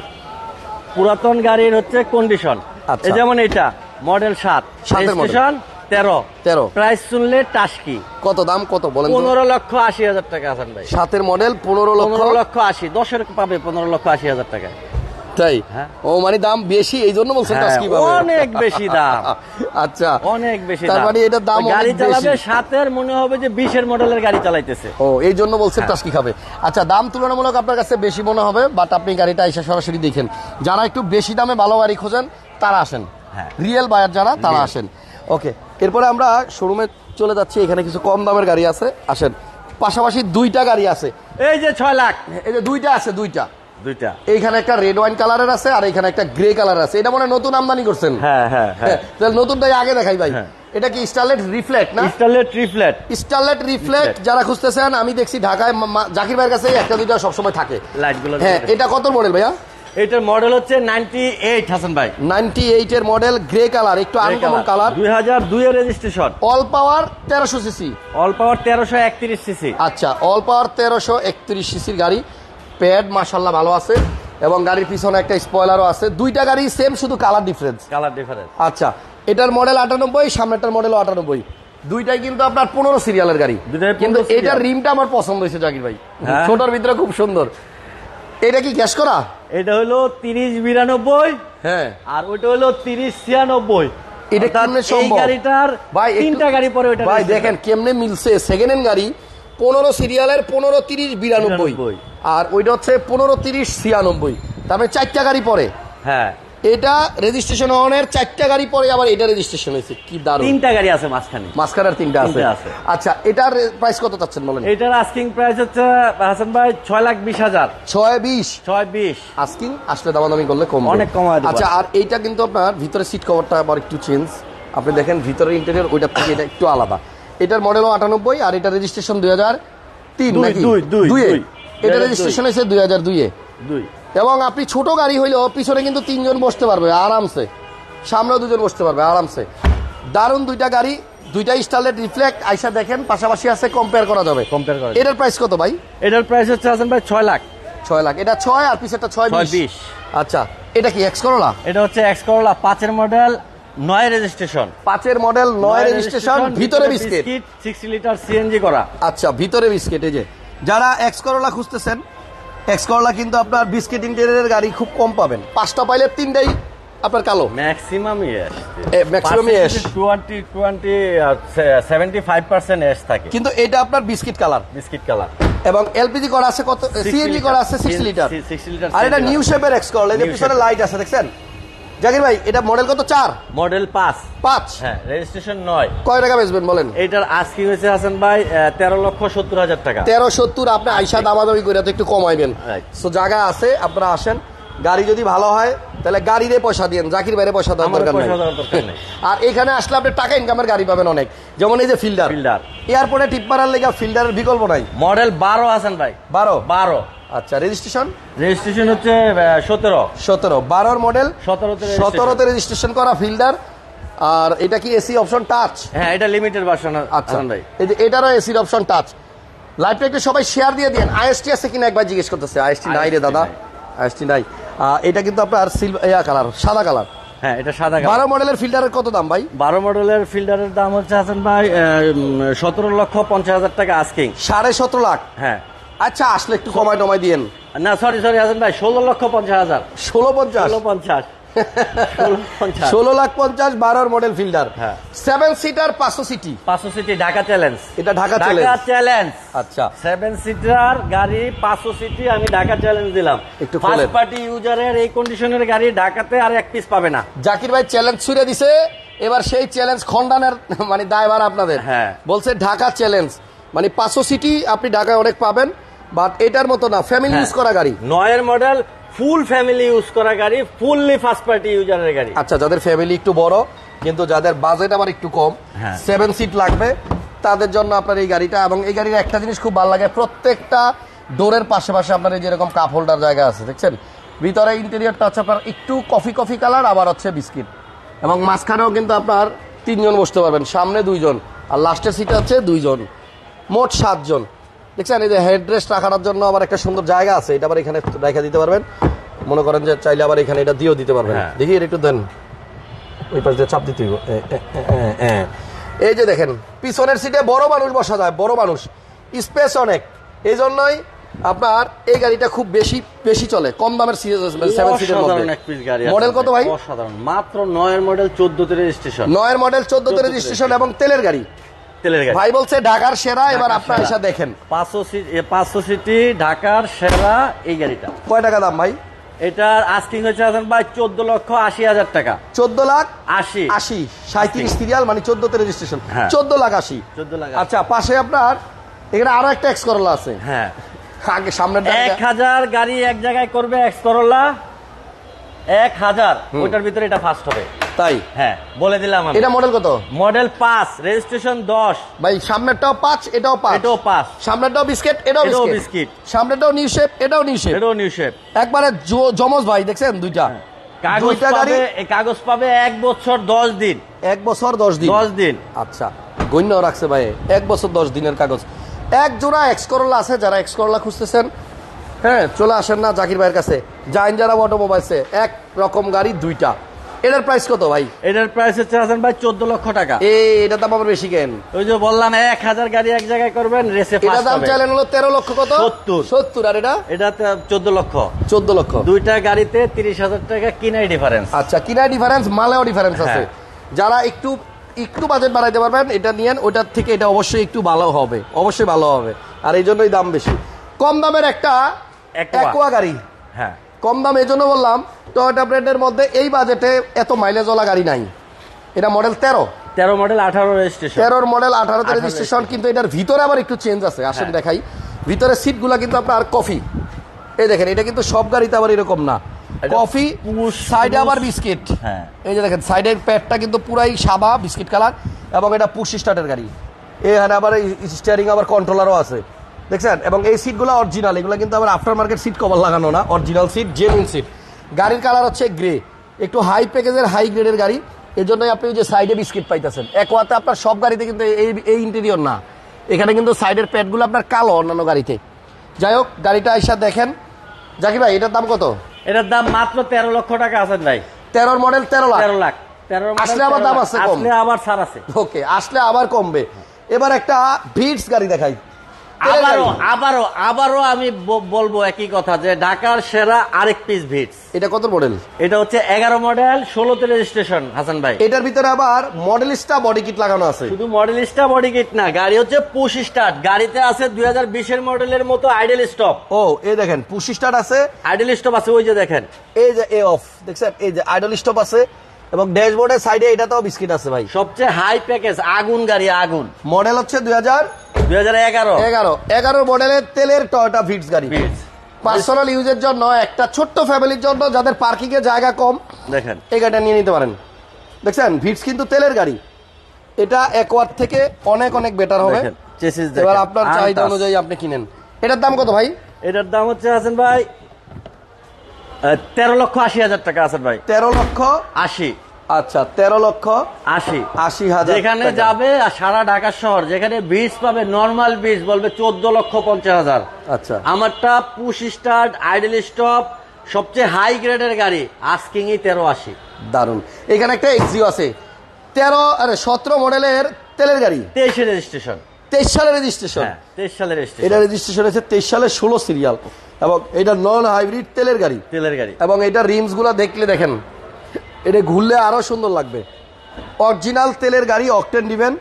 [SPEAKER 2] পুরাতন গাড়ির হচ্ছে কন্ডিশন
[SPEAKER 1] আচ্ছা।
[SPEAKER 2] যেমন এটা মডেল সাত
[SPEAKER 1] model।
[SPEAKER 2] রেজিস্ট্রেশন তেরো। প্রাইস শুনলে টাস্কি।
[SPEAKER 1] কত দাম কত বলেন
[SPEAKER 2] পনেরো লক্ষ আশি হাজার টাকা হাসান ভাই।
[SPEAKER 1] সাতের মডেল পনেরো লক্ষ।
[SPEAKER 2] পনেরো লক্ষ আশি দশের পাবে পনেরো লক্ষ আশি হাজার টাকা
[SPEAKER 1] তাই?
[SPEAKER 2] হ্যাঁ।
[SPEAKER 1] ও মানে দাম বেশি এই জন্য বলছেন
[SPEAKER 2] হ্যাঁ, অনেক বেশি দাম।
[SPEAKER 1] আচ্ছা।
[SPEAKER 2] অনেক বেশি
[SPEAKER 1] তার
[SPEAKER 2] দাম।
[SPEAKER 1] মানে এটার দাম
[SPEAKER 2] গাড়ি চালাবে। সাতের মনে হবে যে বিশের মডেলের গাড়ি চালাইতেছে।
[SPEAKER 1] ও এই জন্য
[SPEAKER 2] হ্যাঁ।
[SPEAKER 1] বলছেন টাস্কি খাবে আচ্ছা দাম তুলনামূলক আপনার কাছে বেশি মনে হবে বাট আপনি গাড়িটা এসে সরাসরি দেখেন। যারা একটু বেশি দামে ভালো গাড়ি খোঁজেন তারা আসেন।
[SPEAKER 2] হ্যাঁ।
[SPEAKER 1] রিয়েল বায়ার যারা তারা আসেন। ওকে এরপরে আমরা শোরুমে চলে যাচ্ছি এখানে কিছু কম দামের গাড়ি আছে। আসেন। পাশাপাশি দুইটা গাড়ি আছে।
[SPEAKER 2] এই যে ছয় লাখ।
[SPEAKER 1] এই যে দুইটা আছে দুইটা।
[SPEAKER 2] দুইটা।
[SPEAKER 1] এইখানে একটা রেড ওয়াইন কালারের আছে আর এখানে একটা গ্রে কালার আছে। এটা মনে হয় নতুন আমদানি করছেন?
[SPEAKER 2] হ্যাঁ হ্যাঁ হ্যাঁ।
[SPEAKER 1] তাহলে নতুনটাই আগে দেখাই ভাই। এটা কি স্টারলেট রিফ্লেক্ট না?
[SPEAKER 2] স্টারলেট ট্রিফ্লেট
[SPEAKER 1] স্টারলেট রিফ্লেক্ট যারা খুঁজতেছেন আমি দেখছি ঢাকায় জাকির ভাইয়ের কাছে একটা দুইটা সবসময় থাকে। হ্যাঁ এটা কত মডেল ভাইয়া?
[SPEAKER 2] এটার মডেল হচ্ছে হাসান ভাই।
[SPEAKER 1] এর মডেল গ্রে কালার একটু আনকমন কালার
[SPEAKER 2] দুই হাজার দুই এর রেজিস্ট্রেশন
[SPEAKER 1] অল পাওয়ার তেরোশো সিসি
[SPEAKER 2] অল পাওয়ার তেরোশো একত্রিশ সিসি
[SPEAKER 1] আচ্ছা অল পাওয়ার তেরোশো একত্রিশ সিসির গাড়ি। প্যাড মাসাল্লাহ ভালো আছে এবং গাড়ির পিছনে একটা স্পয়লারও আছে। দুইটা গাড়ি সেম শুধু কালার ডিফারেন্স
[SPEAKER 2] কালার ডিফারেন্স
[SPEAKER 1] আচ্ছা এটার মডেল আটানব্বই সামনেরটার মডেল আটানব্বই। দুইটাই কিন্তু আপনার পনেরো সিরিয়ালের গাড়ি। কিন্তু। এটার রিমটা আমার পছন্দ হয়েছে জাকির ভাই।
[SPEAKER 2] হ্যাঁ।
[SPEAKER 1] ছোটর ভিতরে খুব সুন্দর। এটা কি গ্যাস করা?
[SPEAKER 2] এটা হলো তিরিশ বিরানব্বই।
[SPEAKER 1] হ্যাঁ।
[SPEAKER 2] আর ওইটা হলো তিরিশ ছিয়ানব্বই।
[SPEAKER 1] এটা কেমনে
[SPEAKER 2] এই
[SPEAKER 1] সম্ভব?
[SPEAKER 2] গাড়িটার
[SPEAKER 1] ভাই
[SPEAKER 2] তিনটা গাড়ি পরে ওইটা
[SPEAKER 1] ভাই দেখেন কেমনে মিলছে। সেকেন্ড হ্যান্ড গাড়ি পনেরো সিরিয়ালের পনেরো তিরিশ বিরানব্বই।
[SPEAKER 2] 92
[SPEAKER 1] আর ওইটা হচ্ছে পনেরো তিরিশ ছিয়ানব্বই। তারপরে চারটা গাড়ি পরে
[SPEAKER 2] হ্যাঁ।
[SPEAKER 1] এটা রেজিস্ট্রেশন অনের চারটা গাড়ি পরে আবার এটা রেজিস্ট্রেশন হয়েছে। কি দারুণ।
[SPEAKER 2] তিনটা গাড়ি আছে মাঝখানে।
[SPEAKER 1] মাঝখানের তিনটা আছে।
[SPEAKER 2] তিনটা আছে।
[SPEAKER 1] আচ্ছা এটার প্রাইস কত চাচ্ছেন বলেন?
[SPEAKER 2] এটার আস্কিং প্রাইস হচ্ছে হাসান ভাই ছয় লাখ বিশ হাজার।
[SPEAKER 1] ছয় বিশ?
[SPEAKER 2] ছয় বিশ।
[SPEAKER 1] আস্কিং আসলে দামাদামি করলে কম
[SPEAKER 2] অনেক কম।
[SPEAKER 1] আচ্ছা আর এইটা কিন্তু আপনার ভিতরে সিট কভারটা আবার একটু চেঞ্জ আপনি দেখেন ভিতরের ইন্টেরিয়র ওইটার থেকে এটা একটু আলাদা। এটার মডেলও আটানব্বই আর এটা রেজিস্ট্রেশন দুই হাজার তিন
[SPEAKER 2] দুই,
[SPEAKER 1] নাকি?
[SPEAKER 2] দুই, দুই।
[SPEAKER 1] এটা রেজিস্ট্রেশন হয়েছে দুই হাজার দুইয়ে।
[SPEAKER 2] দুই।
[SPEAKER 1] এবং আপনি ছোট গাড়ি হইলেও পিছনে কিন্তু তিনজন বসতে পারবে আরামসে। সামনেও দুজন বসতে পারবে আরামসে। দারুণ দুইটা গাড়ি দুইটা স্টাইলের রিফ্লেক্ট আইসা দেখেন পাশাপাশি আছে কম্পেয়ার করা যাবে।
[SPEAKER 2] কম্পেয়ার করা
[SPEAKER 1] এটার প্রাইস কত ভাই?
[SPEAKER 2] এটার প্রাইস হচ্ছে হাসান ভাই ছয় লাখ।
[SPEAKER 1] ছয় লাখ। এটা ছয় আর পিছেরটা ছয় বিশ। আচ্ছা এটা কি এক্স করলা
[SPEAKER 2] এটা হচ্ছে এক্স করলা পাঁচের মডেল নয় রেজিস্ট্রেশন
[SPEAKER 1] পাঁচের মডেল নয় রেজিস্ট্রেশন ভিতরে বিস্কিট
[SPEAKER 2] সিক্সটি লিটার সিএনজি করা।
[SPEAKER 1] আচ্ছা ভিতরে বিস্কিট এই যে। যারা এক্স করলা খুঁজতেছেন এক্স করলা কিন্তু আপনার বিস্কিট ইন্টেরিয়ারের গাড়ি খুব কম পাবেন। পাঁচটা পাইলে তিনটাই আপনার কালো।
[SPEAKER 2] Maximum S
[SPEAKER 1] A, maximum S.
[SPEAKER 2] Twenty twenty seventy five percent S থাকে।
[SPEAKER 1] কিন্তু এটা আপনার বিস্কিট কালার।
[SPEAKER 2] Biscuit colour.
[SPEAKER 1] এবং এলপিজি করা আছে কত? সিএনজি করা আছে সিক্স লিটার
[SPEAKER 2] সিক্সটি লিটার
[SPEAKER 1] আর এটা নিউ শেপের এক্স করলা যে পিছনে লাইট আছে দেখছেন? জাকির ভাই এটা মডেল কত? চার?
[SPEAKER 2] মডেল পাঁচ।
[SPEAKER 1] পাঁচ?
[SPEAKER 2] হ্যাঁ রেজিস্ট্রেশন নয়।
[SPEAKER 1] কয় টাকা বেচবেন বলেন?
[SPEAKER 2] এটার আজকে হয়েছে হাসান ভাই তেরো লক্ষ সত্তর হাজার টাকা।
[SPEAKER 1] তেরো সত্তর আপনি আইসা দামাদামি করে তো একটু কমাইবেন. সো জায়গা আছে আপনারা আসেন। গাড়ি যদি ভালো হয় তাহলে গাড়িরে পয়সা দিয়েন জাকির বাইরে পয়সা দেওয়ার দরকার নেই। আর এখানে আসলে আপনি টাকা ইনকামের গাড়ি পাবেন অনেক। যেমন এই যে ফিল্ডার।
[SPEAKER 2] ফিল্ডার।
[SPEAKER 1] এয়ারপোর্টে টিপ মারার লেগে ফিল্ডারের বিকল্প নাই।
[SPEAKER 2] মডেল বারো আছেন ভাই।
[SPEAKER 1] বারো?
[SPEAKER 2] বারো।
[SPEAKER 1] আচ্ছা রেজিস্ট্রেশন
[SPEAKER 2] রেজিস্ট্রেশন হচ্ছে সতেরো।
[SPEAKER 1] সতেরো। বারোর মডেল
[SPEAKER 2] সতেরোতে
[SPEAKER 1] সতেরোতে রেজিস্ট্রেশন করা ফিল্ডার। আর এটা কি এসি অপশন টাচ
[SPEAKER 2] হ্যাঁ এটা লিমিটেড ভার্সন
[SPEAKER 1] আচ্ছা।
[SPEAKER 2] ভাই।
[SPEAKER 1] এই যে এটারও এসির অপশন টাচ লাইভটা একটু সবাই শেয়ার দিয়ে দিন আইএসটি আছে কিনা একবার জিজ্ঞেস করতেছে। আইএসটি নাই রে দাদা।
[SPEAKER 2] নাই।
[SPEAKER 1] আইএসটি নাই এটা কিন্তু আপনার সিলভার কালার সাদা কালার।
[SPEAKER 2] হ্যাঁ এটা সাদা
[SPEAKER 1] বারো মডেলের ফিল্টারের কত দাম ভাই?
[SPEAKER 2] বারো মডেলের ফিল্টারের দাম হচ্ছে হাসান ভাই সতেরো লক্ষ পঞ্চাশ হাজার টাকা আস্কিং।
[SPEAKER 1] সাড়ে সতেরো লাখ?
[SPEAKER 2] হ্যাঁ।
[SPEAKER 1] আচ্ছা আসলে একটু কমাই টমাই দিয়েন।
[SPEAKER 2] না সরি সরি হাসান ভাই ষোলো লক্ষ পঞ্চাশ হাজার।
[SPEAKER 1] ষোলো পঞ্চাশ?
[SPEAKER 2] ষোলো পঞ্চাশ। ষোলো
[SPEAKER 1] লাখ পঞ্চাশ বারোর মডেল ফিল্টার
[SPEAKER 2] হ্যাঁ।
[SPEAKER 1] সেভেন সিটার পাঁচশো সিটি
[SPEAKER 2] পাঁচশো সিটি ঢাকা চ্যালেঞ্জ
[SPEAKER 1] এটা ঢাকা
[SPEAKER 2] ঢাকা
[SPEAKER 1] চ্যালেঞ্জ আচ্ছা।
[SPEAKER 2] সেভেন সিটার গাড়ি পাঁচশো সিটি আমি ঢাকা চ্যালেঞ্জ দিলাম।
[SPEAKER 1] একটু
[SPEAKER 2] ফার্স্ট পার্টি ইউজারের এই কন্ডিশনের গাড়ি ঢাকাতে আর এক পিস পাবে না।
[SPEAKER 1] জাকির ভাই চ্যালেঞ্জ ছুড়ে দিছে। এবার সেই চ্যালেঞ্জ খণ্ডানের মানে দায়ভার আপনাদের।
[SPEAKER 2] হ্যাঁ।
[SPEAKER 1] বলছে ঢাকা চ্যালেঞ্জ মানে পাঁচশো সিটি আপনি ঢাকায় অনেক পাবেন বাট এটার মতো না। ফ্যামিলি। ইউজ করা গাড়ি।
[SPEAKER 2] নয়ের মডেল ফুল ফ্যামিলি ইউজ করা গাড়ি ফুললি ফার্স্ট পার্টি ইউজারের গাড়ি।
[SPEAKER 1] আচ্ছা যাদের ফ্যামিলি একটু বড় কিন্তু যাদের বাজেট আবার একটু কম
[SPEAKER 2] হ্যাঁ।
[SPEAKER 1] সেভেন সিট লাগবে তাদের জন্য আপনার এই গাড়িটা এবং এই গাড়ির একটা জিনিস খুব ভালো লাগে প্রত্যেকটা ডোরের পাশে পাশে আপনার এই যেরকম কাপ হোল্ডার জায়গা আছে দেখছেন? ভিতরে ইন্টেরিয়রটা হচ্ছে আপনার একটু কফি কফি কালার আবার হচ্ছে বিস্কিট এবং মাঝখানেও কিন্তু আপনার তিনজন বসতে পারবেন সামনে দুইজন আর লাস্টের সিটে হচ্ছে দুইজন মোট সাতজন। দেখছেন এই যে হেড রেস্ট রাখার জন্য আবার একটা সুন্দর জায়গা আছে এটা আবার এখানে রেখে দিতে পারবেন। মনে করেন যে চাইলে আবার এখানে এটা দিয়েও দিতে পারবেন।
[SPEAKER 2] হ্যাঁ।
[SPEAKER 1] দেখি এটা একটু দেন। ওই পাশ দিয়ে চাপ দিতে। এই যে দেখেন পিছনের সিটে বড় মানুষ বসা যায় বড় মানুষ। স্পেস অনেক। এই জন্যই আপনার এই গাড়িটা খুব বেশি বেশি চলে। কম দামের সেভেন সিটের মধ্যে। মডেল কত ভাই?
[SPEAKER 2] অসাধারণ। মাত্র নয়ের মডেল চোদ্দতে রেজিস্ট্রেশন
[SPEAKER 1] নয়ের মডেল চোদ্দতে
[SPEAKER 2] 14
[SPEAKER 1] রেজিস্ট্রেশন এবং তেলের গাড়ি।
[SPEAKER 2] তেলের গাড়ি।
[SPEAKER 1] ভাই বলছে ঢাকার সেরা এবার আপনার এসে দেখেন।
[SPEAKER 2] পাঁচশো সিটি পাঁচশো সিটি ঢাকার সেরা এই গাড়িটা।
[SPEAKER 1] কয় টাকা দাম ভাই?
[SPEAKER 2] এটার আস্কিং হচ্ছে হাসান ভাই চোদ্দ লক্ষ আশি হাজার টাকা।
[SPEAKER 1] চোদ্দ লাখ
[SPEAKER 2] আশি।
[SPEAKER 1] আশি সাঁত্রিশ সিরিয়াল মানে চোদ্দতে রেজিস্ট্রেশন
[SPEAKER 2] হ্যাঁ।
[SPEAKER 1] চোদ্দ লাখ আশি।
[SPEAKER 2] 14 লাখ
[SPEAKER 1] আচ্ছা পাশে আপনার এখানে আরও একটা এক্স করলা আছে।
[SPEAKER 2] হ্যাঁ।
[SPEAKER 1] আগে সামনের
[SPEAKER 2] এক হাজার গাড়ি এক জায়গায় করবে এক্স করোলা এক হাজার ওইটার ভিতরে এটা ফার্স্ট হবে।
[SPEAKER 1] তাই?
[SPEAKER 2] হ্যাঁ বলে দিলাম আমি।
[SPEAKER 1] এটা মডেল কত?
[SPEAKER 2] মডেল পাঁচ রেজিস্ট্রেশন দশ।
[SPEAKER 1] ভাই সামনেরটাও পাঁচ এটাও পাঁচ।
[SPEAKER 2] এটাও পাঁচ।
[SPEAKER 1] সামনেরটাও বিস্কিট এটাও বিস্কিট
[SPEAKER 2] বিস্কিট।
[SPEAKER 1] সামনেরটাও নিউ শেপ এটাও নিউ শেপ
[SPEAKER 2] এটাও নিউ শেপ
[SPEAKER 1] একবারে জমজ ভাই দেখছেন? দুইটা।
[SPEAKER 2] কাগজ পাবে কাগজ পাবে এক বছর দশ দিন।
[SPEAKER 1] এক বছর দশ দিন?
[SPEAKER 2] দশ দিন।
[SPEAKER 1] আচ্ছা গণ্য রাখছে ভাই। এক বছর দশ দিনের কাগজ। এক জোড়া এক্স করলা আছে যারা এক্স করলা খুঁজতেছেন হ্যাঁ চলে আসেন না জাকির ভাইয়ের কাছে। জাইন যারা অটোমোবাইলসে এক রকম গাড়ি দুইটা। এটার প্রাইস কত ভাই?
[SPEAKER 2] এটার প্রাইস হচ্ছে হাসান ভাই চোদ্দ লক্ষ টাকা।
[SPEAKER 1] এ এটা দাম আবার বেশি কেন?
[SPEAKER 2] ওই যে বললাম এক হাজার গাড়ি এক জায়গায় করবেন রেসে
[SPEAKER 1] এটা দাম চাইলেন হলো তেরো লক্ষ কত?
[SPEAKER 2] 70
[SPEAKER 1] সত্তর আর এটা?
[SPEAKER 2] এটা চোদ্দ লক্ষ।
[SPEAKER 1] চোদ্দ লক্ষ।
[SPEAKER 2] দুইটা গাড়িতে তিরিশ হাজার টাকা কিনাই ডিফারেন্স
[SPEAKER 1] আচ্ছা কিনাই ডিফারেন্স মালেও ডিফারেন্স আছে।
[SPEAKER 2] হ্যাঁ।
[SPEAKER 1] যারা একটু একটু বাজেট বাড়াইতে পারবেন এটা নিয়েন ওটার থেকে এটা অবশ্যই একটু ভালো হবে। অবশ্যই ভালো হবে। আর এই জন্যই দাম বেশি। কম দামের একটা। অ্যাকোয়া গাড়ি।
[SPEAKER 2] হ্যাঁ।
[SPEAKER 1] কম দাম এই জন্য বললাম টয়োটা ব্র্যান্ডের মধ্যে এই বাজেটে এত মাইলেজওয়ালা গাড়ি নাই। এটা মডেল তেরো।
[SPEAKER 2] তেরো মডেল আঠারো রেজিস্ট্রেশন
[SPEAKER 1] তেরোর মডেল আঠারোতে
[SPEAKER 2] 18
[SPEAKER 1] রেজিস্ট্রেশন কিন্তু এটার ভিতরে আবার একটু চেঞ্জ আছে আসেন
[SPEAKER 2] হ্যাঁ।
[SPEAKER 1] দেখাই। ভিতরে সিটগুলা কিন্তু আপনার কফি এই দেখেন এটা কিন্তু সব গাড়িতে আবার এরকম না। কফি সাইডে আবার বিস্কিট
[SPEAKER 2] হ্যাঁ।
[SPEAKER 1] এই যে দেখেন সাইডের প্যাডটা কিন্তু পুরাই সাদা বিস্কিট কালার এবং এটা পুশ স্টার্টের গাড়ি। এখানে আবার স্টিয়ারিং আবার কন্ট্রোলারও আছে। দেখছেন? এবং এই সিটগুলো অরিজিনাল এগুলো কিন্তু আবার আফটার মার্কেট সিট কভার লাগানো না অরিজিনাল সিট জেনুইন সিট গাড়ির কালার হচ্ছে গ্রে একটু হাই প্যাকেজের হাই গ্রেডের গাড়ি। এই জন্যই আপনি ওই যে সাইডে বিস্কিট পাইতেছেন। একোয়াতে আপনার সব গাড়িতে কিন্তু এই এই ইন্টেরিয়র না। এখানে কিন্তু সাইডের প্যাডগুলো আপনার কালো অন্যান্য গাড়িতে। যাই হোক গাড়িটা এসে দেখেন। জাকি ভাই এটার দাম কত?
[SPEAKER 2] এটার দাম মাত্র তেরো লক্ষ টাকা আছেন ভাই।
[SPEAKER 1] তেরোর মডেল তেরো লাখ।
[SPEAKER 2] তেরো লাখ।
[SPEAKER 1] আসলে আবার দাম আছে।
[SPEAKER 2] আসলে আবার ছাড় আছে।
[SPEAKER 1] ওকে আসলে আবার কমবে। এবার একটা ভিটস গাড়ি দেখাই।
[SPEAKER 2] আবারও আবারও আবারও আমি বলব একই কথা যে ঢাকার সেরা আরেক পিস ভিটস
[SPEAKER 1] এটা কত মডেল
[SPEAKER 2] এটা হচ্ছে এগারো মডেল ষোলোতে রেজিস্ট্রেশন হাসান ভাই।
[SPEAKER 1] এটার ভিতরে আবার মডেলিস্টা বডি কিট লাগানো আছে।
[SPEAKER 2] শুধু মডেলিস্টা বডি কিট না গাড়ি হচ্ছে পুশ স্টার্ট গাড়িতে আছে দুই হাজার বিশের মডেলের মতো আইডেল স্টপ
[SPEAKER 1] ও এই দেখেন পুশি স্টার্ট আছে।
[SPEAKER 2] আইডেল স্টপ আছে ওই যে দেখেন।
[SPEAKER 1] এই যে এ অফ দেখছেন? এই যে আইডেল স্টপ আছে। এবং ড্যাশবোর্ডের সাইডে এটাতেও বিস্কিট আছে ভাই।
[SPEAKER 2] সবচেয়ে হাই প্যাকেজ আগুন গাড়ি আগুন।
[SPEAKER 1] মডেল হচ্ছে দুই হাজার
[SPEAKER 2] দুই হাজার এগারো।
[SPEAKER 1] এগারো। এগারো মডেলের তেলের টয়টা ভিটস গাড়ি। পার্সোনাল ইউজের জন্য একটা ছোট্ট ফ্যামিলির জন্য যাদের পার্কিং এর জায়গা কম
[SPEAKER 2] দেখেন।
[SPEAKER 1] এই গাড়িটা নিয়ে নিতে পারেন। দেখছেন? ভিটস কিন্তু তেলের গাড়ি। এটা একওয়ার থেকে অনেক অনেক বেটার হবে।
[SPEAKER 2] চেসিস
[SPEAKER 1] এবার আপনার চাহিদা অনুযায়ী আপনি কিনেন। এটার দাম কত ভাই?
[SPEAKER 2] এটার দাম হচ্ছে হাসান ভাই তেরো লক্ষ আশি হাজার টাকা আছেন ভাই।
[SPEAKER 1] তেরো লক্ষ
[SPEAKER 2] আশি।
[SPEAKER 1] আচ্ছা তেরো লক্ষ
[SPEAKER 2] আশি।
[SPEAKER 1] আশি হাজার
[SPEAKER 2] যেখানে যাবে আর সারা ঢাকা শহর যেখানে বীজ পাবে নর্মাল বীজ বলবে চোদ্দ লক্ষ পঞ্চাশ হাজার।
[SPEAKER 1] আচ্ছা।
[SPEAKER 2] আমারটা পুশ স্টার্ট আইডেল স্টপ সবচেয়ে হাই গ্রেডের গাড়ি আস্কিং ই তেরো আশি।
[SPEAKER 1] দারুণ এখানে একটা এক্সিও আছে। তেরো আরে সতেরো মডেলের তেলের গাড়ি।
[SPEAKER 2] তেইশে রেজিস্ট্রেশন
[SPEAKER 1] তেইশ সালের রেজিস্ট্রেশন
[SPEAKER 2] হ্যাঁ তেইশ সালের
[SPEAKER 1] এটা
[SPEAKER 2] রেজিস্ট্রেশন
[SPEAKER 1] রেজিস্ট্রেশন হয়েছে তেইশ সালের ষোলো সিরিয়াল এবং এটা নন হাইব্রিড তেলের গাড়ি।
[SPEAKER 2] তেলের গাড়ি।
[SPEAKER 1] এবং এটা রিমসগুলা দেখলে দেখেন এটা ঘুরলে আরও সুন্দর লাগবে। অরিজিনাল তেলের গাড়ি অকটেন দিবেন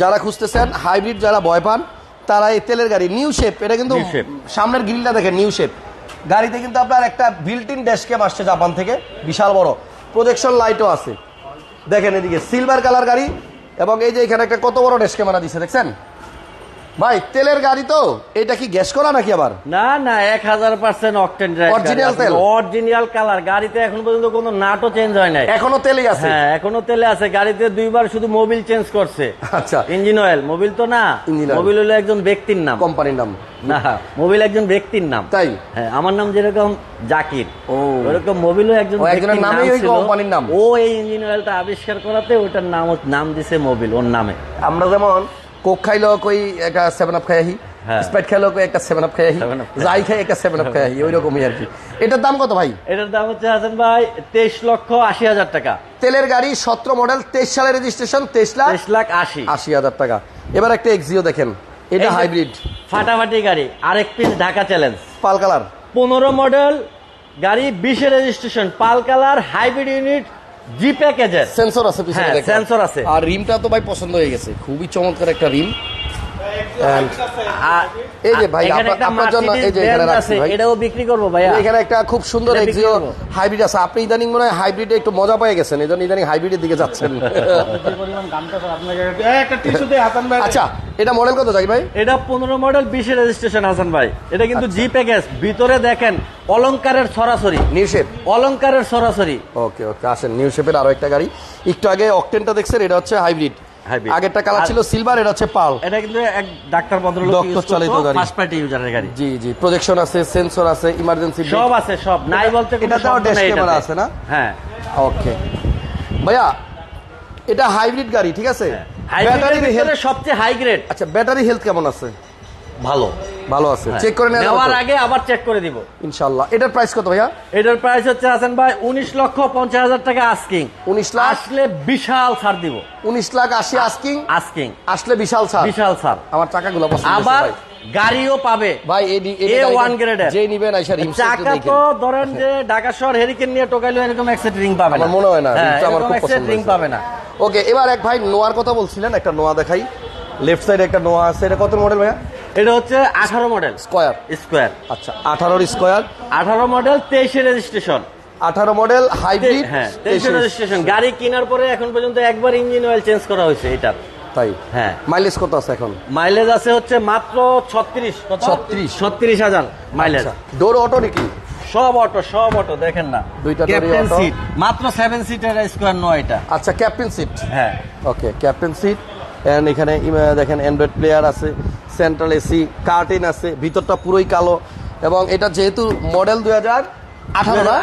[SPEAKER 1] যারা খুঁজতেছেন হাইব্রিড যারা ভয় পান তারা এই তেলের গাড়ি নিউ শেপ এটা কিন্তু সামনের গ্রিলটা দেখেন নিউ শেপ গাড়িতে কিন্তু আপনার একটা বিল্ট ইন আসছে জাপান থেকে বিশাল বড়। প্রজেকশন লাইটও আছে। দেখেন এদিকে সিলভার কালার গাড়ি এবং এই যে এখানে একটা কত বড় ড্যাশ ক্যামেরা দিছে দেখছেন? ভাই তেলের গাড়ি তো। এটা কি গ্যাস করা নাকি আবার?
[SPEAKER 2] না না এক হাজার পার্সেন্ট অকটেন
[SPEAKER 1] Original তেল?
[SPEAKER 2] অরিজিনাল কালার গাড়িতে এখন পর্যন্ত কোনো নাটও চেঞ্জ হয় নাই।
[SPEAKER 1] এখনও তেলেই আছে?
[SPEAKER 2] হ্যাঁ এখনও তেলে আছে। গাড়িতে দুইবার শুধু মোবিল চেঞ্জ করছে।
[SPEAKER 1] আচ্ছা।
[SPEAKER 2] ইঞ্জিন অয়েল মোবিল তো না। মোবিল হলো একজন ব্যক্তির নাম।
[SPEAKER 1] কোম্পানির নাম।
[SPEAKER 2] না মোবিল একজন ব্যক্তির নাম।
[SPEAKER 1] তাই?
[SPEAKER 2] হ্যাঁ আমার নাম যেরকম জাকির
[SPEAKER 1] ও।
[SPEAKER 2] ওরকম মোবিলও একজন
[SPEAKER 1] একজনের নামেই
[SPEAKER 2] নাম
[SPEAKER 1] ওই কোম্পানির নাম।
[SPEAKER 2] ও এই ইঞ্জিন অয়েলটা আবিষ্কার করাতে ওটার নাম নাম দিছে মোবিল ওর নামে।
[SPEAKER 1] আমরা যেমন কোক খাইলেও কই একটা সেভেন আপ খাই আহি
[SPEAKER 2] হ্যাঁ।
[SPEAKER 1] স্প্রাইট খাইলেও কই একটা সেভেন আপ খাই আহি যাই খাই একটা সেভেন আপ খাই আহি ওই রকমই আর কি। এটার দাম কত ভাই?
[SPEAKER 2] এটার দাম হচ্ছে হাসান ভাই তেইশ লক্ষ আশি হাজার টাকা।
[SPEAKER 1] তেলের গাড়ি সতেরো মডেল তেইশ সালের রেজিস্ট্রেশন তেইশ লাখ
[SPEAKER 2] তেইশ লাখ আশি।
[SPEAKER 1] আশি হাজার টাকা। এবার একটা এক্সিও দেখেন এটা হাইব্রিড
[SPEAKER 2] ফাটাফাটি গাড়ি আরেক piece Dhaka challenge
[SPEAKER 1] pearl colour.
[SPEAKER 2] পনেরো মডেল গাড়ি বিশে registration pearl colour hybrid unit G প্যাকেজের
[SPEAKER 1] সেন্সর আছে পিছনে
[SPEAKER 2] সেন্সর
[SPEAKER 1] দেখলাম।
[SPEAKER 2] আছে।
[SPEAKER 1] আর রিমটা তো ভাই পছন্দ হয়ে গেছে খুবই চমৎকার একটা রিম এই যে ভাই, আপনার- জন্য এই যে এখানে রাখছি ভাই।
[SPEAKER 2] এটাও বিক্রি করব ভাইয়া।
[SPEAKER 1] এখানে একটা খুব সুন্দর এক্সিও হাইব্রিড আছে। আপনি ইদানিং মনে হয় হাইব্রিডে একটু মজা পেয়ে গেছেন ইদানিং হাইব্রিডের দিকে যাচ্ছেন। আচ্ছা এটা মডেল কত যাই ভাই?
[SPEAKER 2] এটা পনেরো মডেল বিশে রেজিস্ট্রেশন হাসান ভাই। এটা কিন্তু জি প্যাকেজ ভিতরে দেখেন অলংকারের সরাসরি।
[SPEAKER 1] নিউ শেপ
[SPEAKER 2] অলংকারের সরাসরি।
[SPEAKER 1] ওকে ওকে আসেন নিউ শেপের আরও একটা গাড়ি। একটু আগে অকটেনটা দেখছেন এটা হচ্ছে হাইব্রিড। আগেরটা কালার ছিল সিলভার এটা হচ্ছে পাল
[SPEAKER 2] এটা কিন্তু এক ডাক্তার ভদ্রলোক
[SPEAKER 1] ডক্টর চালিত গাড়ি।
[SPEAKER 2] ফার্স্ট পার্টি ইউজারের গাড়ি।
[SPEAKER 1] জি জি প্রজেকশন আছে সেন্সর আছে ইমার্জেন্সি
[SPEAKER 2] সব আছে সব। নাই বলতে এটা
[SPEAKER 1] তো
[SPEAKER 2] এটাতে।
[SPEAKER 1] আছে না?
[SPEAKER 2] হ্যাঁ।
[SPEAKER 1] ওকে ভাইয়া এটা হাইব্রিড গাড়ি ঠিক আছে? ব্যাটারি হেলথ
[SPEAKER 2] সবচেয়ে হাই গ্রেড
[SPEAKER 1] আচ্ছা ব্যাটারি হেলথ কেমন আছে?
[SPEAKER 2] ভালো।
[SPEAKER 1] ভালো আছে। চেক করে নেওয়া
[SPEAKER 2] নেওয়ার আগে আবার চেক করে দিব।
[SPEAKER 1] ইনশাআল্লাহ। এটার প্রাইস কত ভাইয়া?
[SPEAKER 2] এটার প্রাইস হচ্ছে হাসান ভাই উনিশ লক্ষ পঞ্চাশ হাজার টাকা আস্কিং
[SPEAKER 1] 19 লাখ?
[SPEAKER 2] আসলে বিশাল ছাড় দিব।
[SPEAKER 1] উনিশ লাখ আশি আস্কিং
[SPEAKER 2] আস্কিং
[SPEAKER 1] আসলে বিশাল ছাড়।
[SPEAKER 2] বিশাল ছাড়।
[SPEAKER 1] আমার টাকাগুলো পছন্দ
[SPEAKER 2] আবার গাড়িও পাবে।
[SPEAKER 1] ভাই
[SPEAKER 2] এ ওয়ান গ্রেডের
[SPEAKER 1] যেই নিবেন আইসা রিমস
[SPEAKER 2] চাকা তো ধরেন যে ঢাকা শহর হেরিকেন নিয়ে টোকাইলো এরকম একসেট রিং পাবে না।
[SPEAKER 1] আমার মনে হয় না,
[SPEAKER 2] হ্যাঁ,
[SPEAKER 1] আমার খুব পছন্দ
[SPEAKER 2] রিং পাবে না।
[SPEAKER 1] ওকে এবার এক ভাই নোয়ার কথা বলছিলেন একটা নোয়া দেখাই। লেফট সাইডে একটা নোয়া আছে এটা কত মডেল ভাইয়া?
[SPEAKER 2] এটা হচ্ছে আঠারো মডেল
[SPEAKER 1] স্কয়ার
[SPEAKER 2] স্কোয়ার
[SPEAKER 1] আচ্ছা আঠারোর স্কয়ার
[SPEAKER 2] আঠারো মডেল তেইশে রেজিস্ট্রেশন
[SPEAKER 1] আঠারো মডেল হাইব্রিড
[SPEAKER 2] হ্যাঁ তেইশে রেজিস্ট্রেশন গাড়ি কেনার পরে এখন পর্যন্ত একবার ইঞ্জিন অয়েল চেঞ্জ করা হয়েছে এটার
[SPEAKER 1] তাই?
[SPEAKER 2] হ্যাঁ।
[SPEAKER 1] মাইলেজ কত আছে এখন?
[SPEAKER 2] মাইলেজ আছে হচ্ছে মাত্র ছত্রিশ
[SPEAKER 1] 36
[SPEAKER 2] ছত্রিশ। হাজার মাইলেজ
[SPEAKER 1] ডোর অটো নাকি?
[SPEAKER 2] সব অটো সব অটো দেখেন না।
[SPEAKER 1] দুইটা
[SPEAKER 2] ক্যাপ্টেন সিট মাত্র সেভেন সিটের স্কোয়ার নয় এটা।
[SPEAKER 1] আচ্ছা ক্যাপ্টেন সিট
[SPEAKER 2] হ্যাঁ।
[SPEAKER 1] ওকে ক্যাপ্টেন সিট এন্ড এখানে দেখেন অ্যান্ড্রয়েড প্লেয়ার আছে সেন্ট্রাল এসি কার্টেন আছে ভিতরটা পুরোই কালো। এবং এটা যেহেতু মডেল দুই হাজার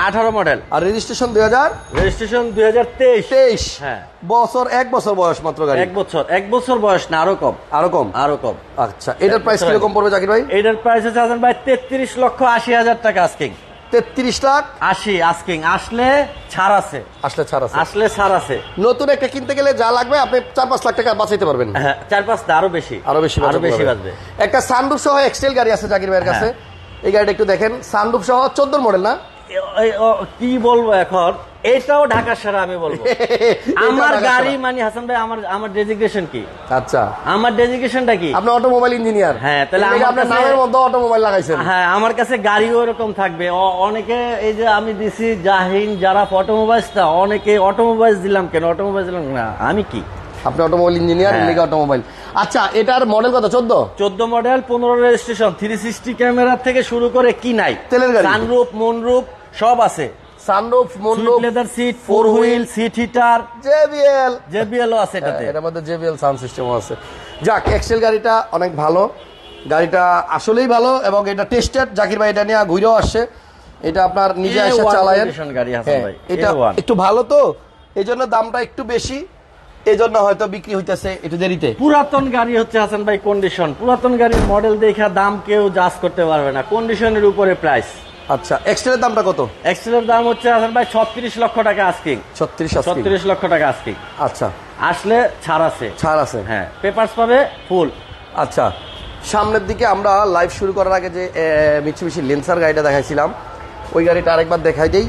[SPEAKER 1] আঠারো
[SPEAKER 2] মডেল
[SPEAKER 1] আর রেজিস্ট্রেশন দুই হাজার
[SPEAKER 2] রেজিস্ট্রেশন দুই হাজার তেইশ।
[SPEAKER 1] তেইশ।
[SPEAKER 2] হ্যাঁ।
[SPEAKER 1] বছর এক বছর বয়স মাত্র গাড়ি।
[SPEAKER 2] এক বছর এক বছর বয়স না আরও কম।
[SPEAKER 1] আরও কম?
[SPEAKER 2] আরও কম।
[SPEAKER 1] আচ্ছা এটার প্রাইস কীরকম পড়বে জাকির ভাই?
[SPEAKER 2] এইটার প্রাইস হচ্ছে হাসান ভাই তেত্রিশ লক্ষ আশি হাজার টাকা আস্কিং
[SPEAKER 1] তেত্রিশ লাখ।
[SPEAKER 2] আশি আস্কিং আসলে ছাড় আছে।
[SPEAKER 1] আসলে ছাড় আছে।
[SPEAKER 2] আসলে ছাড় আছে।
[SPEAKER 1] নতুন একটা কিনতে গেলে যা লাগবে আপনি চার পাঁচ লাখ টাকা বাঁচাইতে পারবেন।
[SPEAKER 2] হ্যাঁ চার পাঁচটা আরও বেশি।
[SPEAKER 1] আরও বেশি আরও
[SPEAKER 2] বেশি বাঁচবে।
[SPEAKER 1] একটা সানরুফ সহ এক্সটেল গাড়ি আছে জাকির ভাইয়ের কাছে। এই গাড়িটা একটু দেখেন। সানরুফ সহ চোদ্দ মডেল না?
[SPEAKER 2] কি বলব এখন? এটাও ঢাকা সারা আমি বলব। আমার গাড়ি। মানে হাসান ভাই আমার আমার ডেজিগনেশন কি?
[SPEAKER 1] আচ্ছা।
[SPEAKER 2] আমার ডেজিগনেশনটা কি?
[SPEAKER 1] আপনি অটোমোবাইল ইঞ্জিনিয়ার
[SPEAKER 2] হ্যাঁ, তাহলে আমার
[SPEAKER 1] আপনার নামের মধ্যে অটোমোবাইল লাগাইছেন।
[SPEAKER 2] হ্যাঁ আমার কাছে গাড়িও এরকম থাকবে। অনেকে এই যে আমি দিছি জাহিন যারা অটোমোবাইলস না অনেকে অটোমোবাইল দিলাম কেন? অটোমোবাইল দিলাম না আমি কি?
[SPEAKER 1] আপনি অটোমোবাইল ইঞ্জিনিয়ার। লিগা অটোমোবাইল আচ্ছা এটার মডেল কত? চোদ্দ?
[SPEAKER 2] চোদ্দ মডেল পনেরো রেজিস্ট্রেশন থ্রি সিক্সটি ক্যামেরা থেকে শুরু করে কি নাই?
[SPEAKER 1] তেলের গাড়ি।
[SPEAKER 2] সানরুপ মনরুপ সব আছে।
[SPEAKER 1] Sunroof moonroof
[SPEAKER 2] leather seat four wheel seat heater
[SPEAKER 1] JBL.
[SPEAKER 2] JBL আছে এটাতে।
[SPEAKER 1] এটার মধ্যে জেবিএল সাউন্ড সিস্টেমও আছে। যাক এক্সেল গাড়িটা অনেক ভালো। গাড়িটা আসলেই ভালো এবং এটা টেস্টেড জাকির ভাই এটা নিয়ে ঘুরেও আসছে। এটা আপনার নিজে এসে
[SPEAKER 2] A1
[SPEAKER 1] চালায়েন
[SPEAKER 2] গাড়ি হাসান
[SPEAKER 1] হ্যাঁ,
[SPEAKER 2] ভাই,
[SPEAKER 1] এটা একটু ভালো তো। এই জন্য দামটা একটু বেশি। এই জন্য হয়তো বিক্রি হইতেছে একটু দেরিতে।
[SPEAKER 2] পুরাতন গাড়ি হচ্ছে হাসান ভাই কন্ডিশন পুরাতন গাড়ির মডেল দেখা দাম কেউ জাজ করতে পারবে না। কন্ডিশনের উপরে প্রাইস
[SPEAKER 1] আচ্ছা এক্সেলের দামটা কত?
[SPEAKER 2] এক্সেলের দাম হচ্ছে হাসান ভাই ছত্রিশ লক্ষ টাকা আস্কিং
[SPEAKER 1] ছত্রিশ
[SPEAKER 2] ছত্রিশ লক্ষ টাকা আস্কিং
[SPEAKER 1] আচ্ছা।
[SPEAKER 2] আসলে ছাড় আছে।
[SPEAKER 1] ছাড় আছে।
[SPEAKER 2] হ্যাঁ পেপারস পাবে ফুল
[SPEAKER 1] আচ্ছা সামনের দিকে আমরা লাইভ শুরু করার আগে যে মিচুবিশি লেন্সার গাড়িটা দেখাইছিলাম ওই গাড়িটা আরেকবার দেখাই দেই।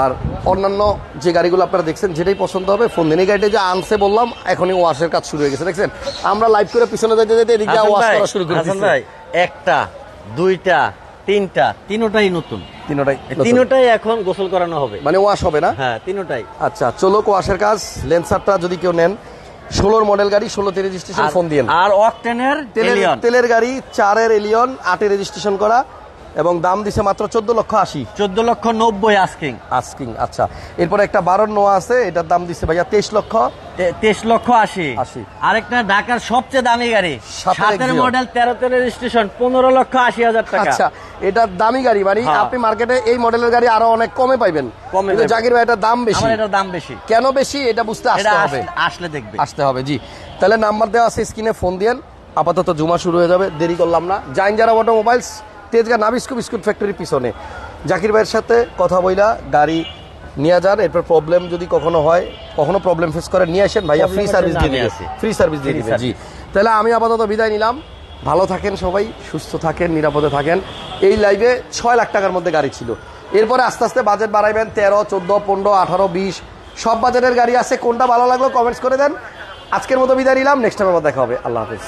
[SPEAKER 1] আর অন্যান্য যে গাড়িগুলো আপনারা দেখছেন যেটাই পছন্দ হবে ফোন দিন এই গাড়িটা যে আনছে বললাম এখনই ওয়াশের কাজ শুরু হয়ে গেছে। দেখছেন আমরা লাইভ করে পিছনে যেতে যেতে এদিকে ওয়াশ করা শুরু করে
[SPEAKER 2] একটা দুইটা তিনটা তিনোটাই নতুন।
[SPEAKER 1] তিনোটাই
[SPEAKER 2] তিনটাই এখন গোসল করানো হবে।
[SPEAKER 1] মানে ওয়াশ হবে না?
[SPEAKER 2] হ্যাঁ তিনোটাই।
[SPEAKER 1] আচ্ছা চলো ওয়াশের কাজ। লেন্সারটা যদি কেউ নেন ষোলোর মডেল গাড়ি ষোলোতে রেজিস্ট্রেশন ফোন দিয়ে
[SPEAKER 2] আর অকটেনের
[SPEAKER 1] তেলের তেলের গাড়ি চারের এলিয়ন আটে রেজিস্ট্রেশন করা। এবং দাম দিছে মাত্র চোদ্দ লক্ষ আশি।
[SPEAKER 2] চোদ্দ লক্ষ নব্বই আস্কিং
[SPEAKER 1] আস্কিং আচ্ছা। এরপরে একটা বারোর নোয়া আছে এটার দাম দিচ্ছে ভাইয়া তেইশ লক্ষ
[SPEAKER 2] তেইশ লক্ষ আশি।
[SPEAKER 1] আশি।
[SPEAKER 2] আরেকটা ঢাকার সবচেয়ে দামি গাড়ি
[SPEAKER 1] সাতের।
[SPEAKER 2] মডেল তেরোতে রেজিস্ট্রেশন পনেরো লক্ষ আশি হাজার টাকা।
[SPEAKER 1] আচ্ছা এটার দামি গাড়ি মানে
[SPEAKER 2] হ্যাঁ।
[SPEAKER 1] আপনি মার্কেটে এই মডেলের গাড়ি আরও অনেক কমে পাইবেন। কিন্তু জাকির ভাই এটার দাম বেশি।
[SPEAKER 2] এটার দাম বেশি।
[SPEAKER 1] কেন বেশি? এটা বুঝতে আসতে হবে।
[SPEAKER 2] আসলে- আসলে দেখবে।
[SPEAKER 1] আসতে হবে জি। তাহলে নাম্বার দেওয়া আছে স্ক্রিনে ফোন দিয়েন। আপাতত জুমা শুরু হয়ে যাবে দেরি করলাম না। জাইন যারা অটোমোবাইলস তেজগা নাবিস্কো বিস্কুট ফ্যাক্টরির পিছনে। জাকির ভাইয়ের সাথে কথা বইলা গাড়ি নিয়ে যান এরপর প্রবলেম যদি কখনো হয় কখনো প্রবলেম ফেস করে নিয়ে আসেন ভাইয়া ফ্রি সার্ভিস দিয়ে দিবে ফ্রি সার্ভিস দিয়ে
[SPEAKER 2] Free
[SPEAKER 1] দিবে জি। তাহলে আমি আপাতত বিদায় নিলাম। ভালো থাকেন সবাই সুস্থ থাকেন নিরাপদে থাকেন। এই লাইভে ছয় লাখ টাকার মধ্যে গাড়ি ছিল। এরপরে আস্তে আস্তে বাজেট বাড়াইবেন তেরো চোদ্দ পনেরো আঠারো বিশ। সব বাজেটের গাড়ি আছে। কোনটা ভালো লাগল কমেন্টস করে দেন। আজকের মতো বিদায় নিলাম। নেক্সট টাইম আবার দেখা হবে। আল্লাহ হাফিজ।